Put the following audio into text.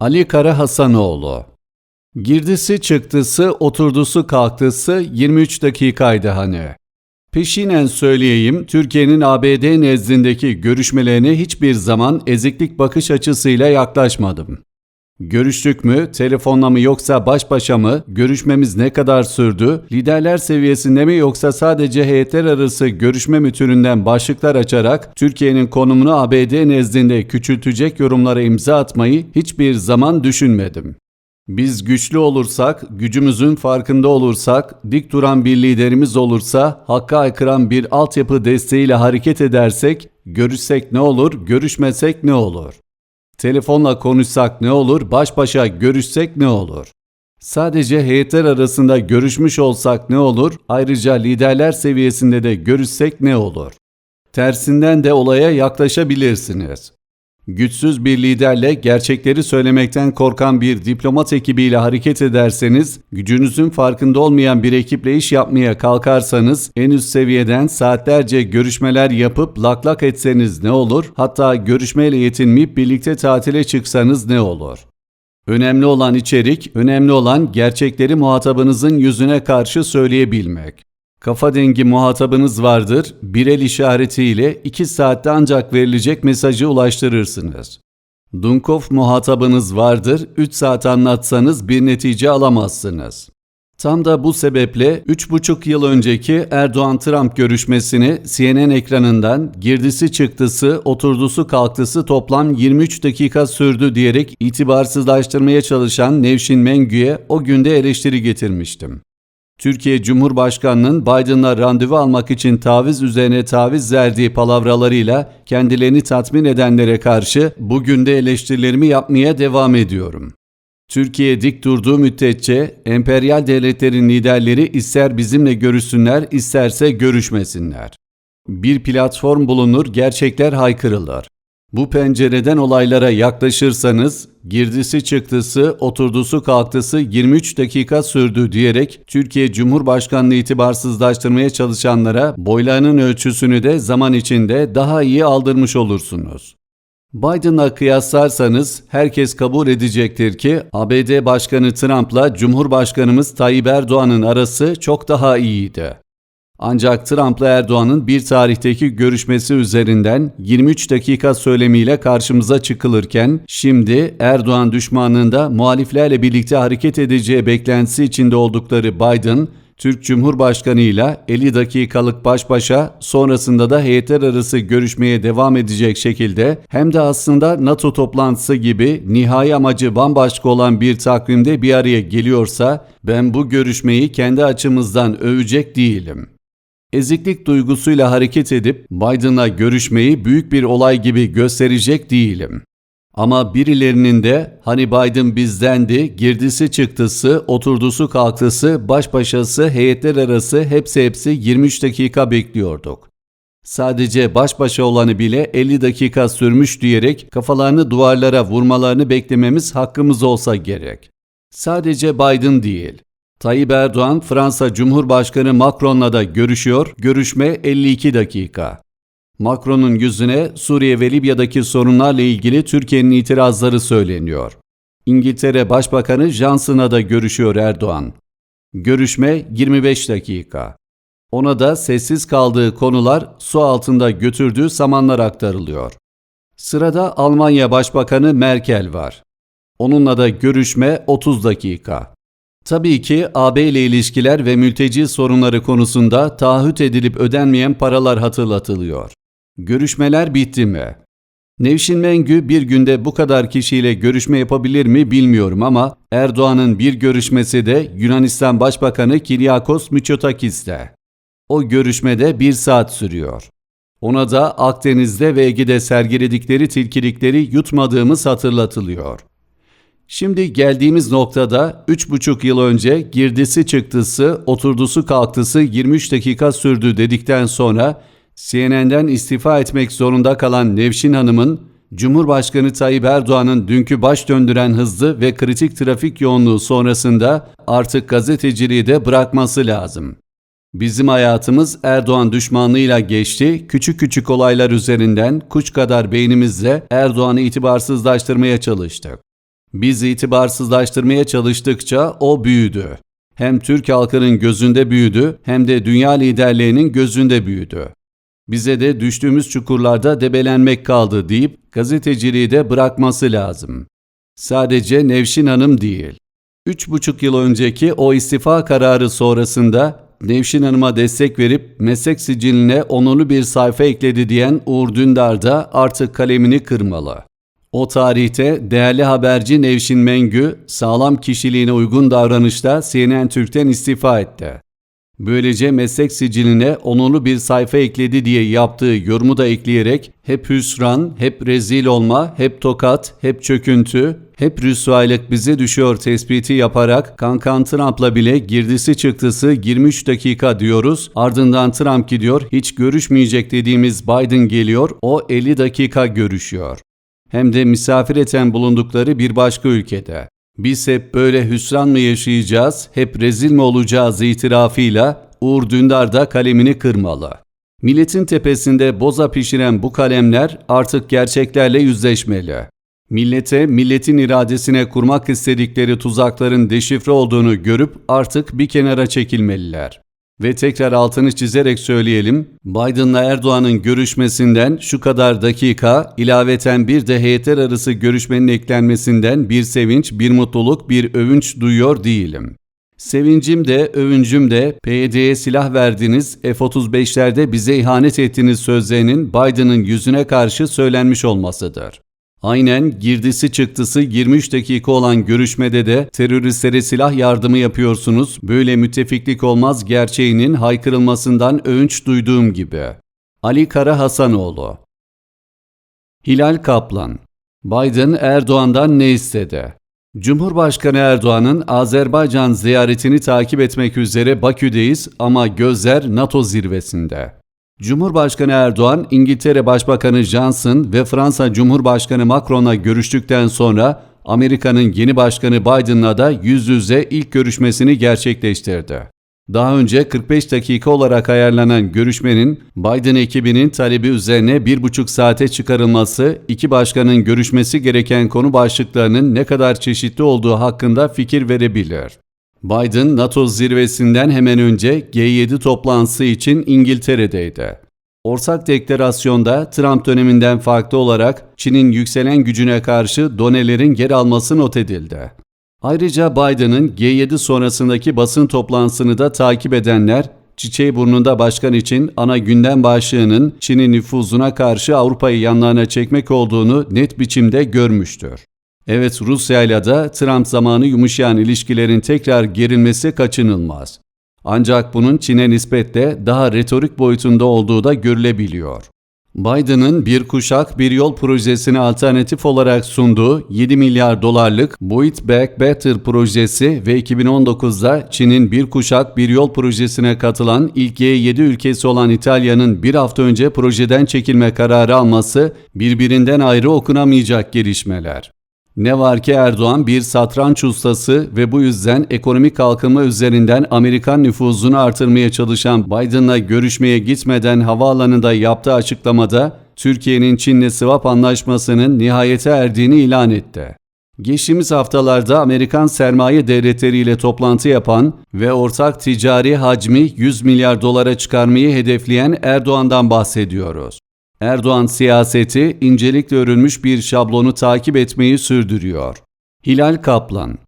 Ali Kara Hasanoğlu Girdisi çıktısı, oturdusu kalktısı 23 dakikaydı hani. Peşinen söyleyeyim, Türkiye'nin ABD nezdindeki görüşmelerine hiçbir zaman eziklik bakış açısıyla yaklaşmadım. Görüştük mü, telefonla mı yoksa baş başa mı, görüşmemiz ne kadar sürdü, liderler seviyesinde mi yoksa sadece heyetler arası görüşme mü türünden başlıklar açarak Türkiye'nin konumunu ABD nezdinde küçültecek yorumlara imza atmayı hiçbir zaman düşünmedim. Biz güçlü olursak, gücümüzün farkında olursak, dik duran bir liderimiz olursa, hakka aykıran bir altyapı desteğiyle hareket edersek, görüşsek ne olur, görüşmesek ne olur? Telefonla konuşsak ne olur, baş başa görüşsek ne olur? Sadece heyetler arasında görüşmüş olsak ne olur, ayrıca liderler seviyesinde de görüşsek ne olur? Tersinden de olaya yaklaşabilirsiniz. Güçsüz bir liderle gerçekleri söylemekten korkan bir diplomat ekibiyle hareket ederseniz, gücünüzün farkında olmayan bir ekiple iş yapmaya kalkarsanız, en üst seviyeden saatlerce görüşmeler yapıp lak lak etseniz ne olur? Hatta görüşmeyle yetinmeyip birlikte tatile çıksanız ne olur? Önemli olan içerik, önemli olan gerçekleri muhatabınızın yüzüne karşı söyleyebilmek. Kafa dengi muhatabınız vardır, bir el işaretiyle 2 saatte ancak verilecek mesajı ulaştırırsınız. Dunkov muhatabınız vardır, 3 saat anlatsanız bir netice alamazsınız. Tam da bu sebeple 3,5 yıl önceki Erdoğan-Trump görüşmesini CNN ekranından girdisi çıktısı, oturdusu kalktısı toplam 23 dakika sürdü diyerek itibarsızlaştırmaya çalışan Nevşin Mengü'ye o günde eleştiri getirmiştim. Türkiye Cumhurbaşkanı'nın Biden'la randevu almak için taviz üzerine taviz verdiği palavralarıyla kendilerini tatmin edenlere karşı bugün de eleştirilerimi yapmaya devam ediyorum. Türkiye dik durduğu müddetçe emperyal devletlerin liderleri ister bizimle görüşsünler isterse görüşmesinler. Bir platform bulunur, gerçekler haykırılır. Bu pencereden olaylara yaklaşırsanız girdisi çıktısı, oturdusu kalktısı 23 dakika sürdü diyerek Türkiye Cumhurbaşkanlığı itibarsızlaştırmaya çalışanlara boylarının ölçüsünü de zaman içinde daha iyi aldırmış olursunuz. Biden'la kıyaslarsanız herkes kabul edecektir ki ABD Başkanı Trump'la Cumhurbaşkanımız Tayyip Erdoğan'ın arası çok daha iyiydi. Ancak Trump'la Erdoğan'ın bir tarihteki görüşmesi üzerinden 23 dakika söylemiyle karşımıza çıkılırken şimdi Erdoğan düşmanlığında muhaliflerle birlikte hareket edeceği beklentisi içinde oldukları Biden, Türk Cumhurbaşkanı ile 50 dakikalık baş başa sonrasında da heyetler arası görüşmeye devam edecek şekilde hem de aslında NATO toplantısı gibi nihai amacı bambaşka olan bir takvimde bir araya geliyorsa ben bu görüşmeyi kendi açımızdan övecek değilim eziklik duygusuyla hareket edip Biden'la görüşmeyi büyük bir olay gibi gösterecek değilim. Ama birilerinin de hani Biden bizdendi, girdisi çıktısı, oturdusu kalktısı, baş başası, heyetler arası hepsi hepsi 23 dakika bekliyorduk. Sadece baş başa olanı bile 50 dakika sürmüş diyerek kafalarını duvarlara vurmalarını beklememiz hakkımız olsa gerek. Sadece Biden değil. Tayyip Erdoğan Fransa Cumhurbaşkanı Macron'la da görüşüyor. Görüşme 52 dakika. Macron'un yüzüne Suriye ve Libya'daki sorunlarla ilgili Türkiye'nin itirazları söyleniyor. İngiltere Başbakanı Johnson'la da görüşüyor Erdoğan. Görüşme 25 dakika. Ona da sessiz kaldığı konular su altında götürdüğü samanlar aktarılıyor. Sırada Almanya Başbakanı Merkel var. Onunla da görüşme 30 dakika. Tabii ki AB ile ilişkiler ve mülteci sorunları konusunda taahhüt edilip ödenmeyen paralar hatırlatılıyor. Görüşmeler bitti mi? Nevşin Mengü bir günde bu kadar kişiyle görüşme yapabilir mi bilmiyorum ama Erdoğan'ın bir görüşmesi de Yunanistan Başbakanı Kiryakos Mitsotakis'te. O görüşmede bir saat sürüyor. Ona da Akdeniz'de ve Ege'de sergiledikleri tilkilikleri yutmadığımız hatırlatılıyor. Şimdi geldiğimiz noktada 3,5 yıl önce girdisi çıktısı, oturdusu kalktısı 23 dakika sürdü dedikten sonra CNN'den istifa etmek zorunda kalan Nevşin Hanım'ın Cumhurbaşkanı Tayyip Erdoğan'ın dünkü baş döndüren hızlı ve kritik trafik yoğunluğu sonrasında artık gazeteciliği de bırakması lazım. Bizim hayatımız Erdoğan düşmanlığıyla geçti, küçük küçük olaylar üzerinden kuş kadar beynimizle Erdoğan'ı itibarsızlaştırmaya çalıştık. Biz itibarsızlaştırmaya çalıştıkça o büyüdü. Hem Türk halkının gözünde büyüdü hem de dünya liderlerinin gözünde büyüdü. Bize de düştüğümüz çukurlarda debelenmek kaldı deyip gazeteciliği de bırakması lazım. Sadece Nevşin Hanım değil. Üç buçuk yıl önceki o istifa kararı sonrasında Nevşin Hanım'a destek verip meslek siciline onurlu bir sayfa ekledi diyen Uğur Dündar da artık kalemini kırmalı. O tarihte değerli haberci Nevşin Mengü sağlam kişiliğine uygun davranışta CNN Türk'ten istifa etti. Böylece meslek siciline onurlu bir sayfa ekledi diye yaptığı yorumu da ekleyerek hep hüsran, hep rezil olma, hep tokat, hep çöküntü, hep rüsvaylık bize düşüyor tespiti yaparak Kankan Trump'la bile girdisi çıktısı 23 dakika diyoruz. Ardından Trump gidiyor, hiç görüşmeyecek dediğimiz Biden geliyor, o 50 dakika görüşüyor. Hem de misafir eten bulundukları bir başka ülkede. Biz hep böyle hüsran mı yaşayacağız, hep rezil mi olacağız itirafıyla Uğur Dündar da kalemini kırmalı. Milletin tepesinde boza pişiren bu kalemler artık gerçeklerle yüzleşmeli. Millete, milletin iradesine kurmak istedikleri tuzakların deşifre olduğunu görüp artık bir kenara çekilmeliler. Ve tekrar altını çizerek söyleyelim, Biden'la Erdoğan'ın görüşmesinden şu kadar dakika, ilaveten bir de heyetler arası görüşmenin eklenmesinden bir sevinç, bir mutluluk, bir övünç duyuyor değilim. Sevincim de, övüncüm de PYD'ye silah verdiniz, F-35'lerde bize ihanet ettiniz sözlerinin Biden'ın yüzüne karşı söylenmiş olmasıdır. Aynen girdisi çıktısı 23 dakika olan görüşmede de teröristlere silah yardımı yapıyorsunuz, böyle müttefiklik olmaz gerçeğinin haykırılmasından övünç duyduğum gibi. Ali Kara Hasanoğlu Hilal Kaplan Biden Erdoğan'dan ne istedi? Cumhurbaşkanı Erdoğan'ın Azerbaycan ziyaretini takip etmek üzere Bakü'deyiz ama gözler NATO zirvesinde. Cumhurbaşkanı Erdoğan, İngiltere Başbakanı Johnson ve Fransa Cumhurbaşkanı Macron'la görüştükten sonra Amerika'nın yeni başkanı Biden'la da yüz yüze ilk görüşmesini gerçekleştirdi. Daha önce 45 dakika olarak ayarlanan görüşmenin Biden ekibinin talebi üzerine bir buçuk saate çıkarılması, iki başkanın görüşmesi gereken konu başlıklarının ne kadar çeşitli olduğu hakkında fikir verebilir. Biden, NATO zirvesinden hemen önce G7 toplantısı için İngiltere'deydi. Ortak deklarasyonda Trump döneminden farklı olarak Çin'in yükselen gücüne karşı donelerin geri alması not edildi. Ayrıca Biden'ın G7 sonrasındaki basın toplantısını da takip edenler, çiçeği burnunda başkan için ana gündem başlığının Çin'in nüfuzuna karşı Avrupa'yı yanlarına çekmek olduğunu net biçimde görmüştür. Evet Rusya ile de Trump zamanı yumuşayan ilişkilerin tekrar gerilmesi kaçınılmaz. Ancak bunun Çin'e nispetle daha retorik boyutunda olduğu da görülebiliyor. Biden'ın bir kuşak bir yol projesini alternatif olarak sunduğu 7 milyar dolarlık Build Back Better projesi ve 2019'da Çin'in bir kuşak bir yol projesine katılan ilk G7 ülkesi olan İtalya'nın bir hafta önce projeden çekilme kararı alması birbirinden ayrı okunamayacak gelişmeler. Ne var ki Erdoğan bir satranç ustası ve bu yüzden ekonomik kalkınma üzerinden Amerikan nüfuzunu artırmaya çalışan Biden'la görüşmeye gitmeden havaalanında yaptığı açıklamada Türkiye'nin Çin'le swap anlaşmasının nihayete erdiğini ilan etti. Geçtiğimiz haftalarda Amerikan sermaye devletleriyle toplantı yapan ve ortak ticari hacmi 100 milyar dolara çıkarmayı hedefleyen Erdoğan'dan bahsediyoruz. Erdoğan siyaseti incelikle örülmüş bir şablonu takip etmeyi sürdürüyor. Hilal Kaplan